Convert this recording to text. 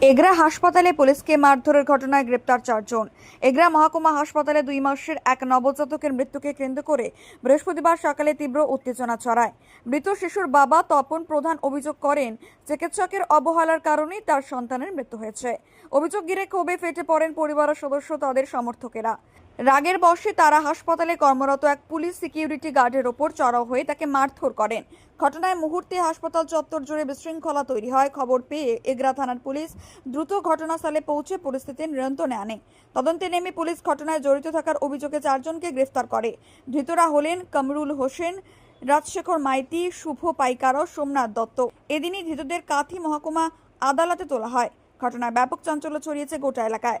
এগরা হাসপাতালে পুলিশকে মারধরের ঘটনায় গ্রেপ্তার চারজন। এগরা মহকুমা হাসপাতালে দুই মাসের এক নবজাতকের মৃত্যুকে কেন্দ্র করে বৃহস্পতিবার সকালে তীব্র উত্তেজনা ছড়ায়। মৃত শিশুর বাবা তপন প্রধান অভিযোগ করেন, চিকিৎসকের অবহেলার কারণেই তার সন্তানের মৃত্যু হয়েছে। অভিযোগ ঘিরে ক্ষোভে ফেটে পড়েন পরিবারের সদস্য, তাদের সমর্থকেরা। রাগের বশে তারা হাসপাতালে কর্মরত এক পুলিশ সিকিউরিটি গার্ডের ওপর চড়াও হয়ে তাকে মারধর করেন। ঘটনায় মুহূর্তে হাসপাতাল চত্বর জুড়ে বিশৃঙ্খলা তৈরি হয়। খবর পেয়ে এগরা থানার পুলিশ দ্রুত ঘটনাস্থলে পৌঁছে পরিস্থিতি নিয়ন্ত্রণে আনে। তদন্তে নেমে পুলিশ ঘটনায় জড়িত থাকার অভিযোগে চারজনকে গ্রেফতার করে। ধৃতরা হলেন কামরুল হোসেন, রাজশেখর মাইতি, শুভ পাইকার ও সোমনাথ দত্ত। এদিনই ধৃতদের কাথি মহকুমা আদালতে তোলা হয়। ঘটনায় ব্যাপক চাঞ্চল্য ছড়িয়েছে গোটা এলাকায়।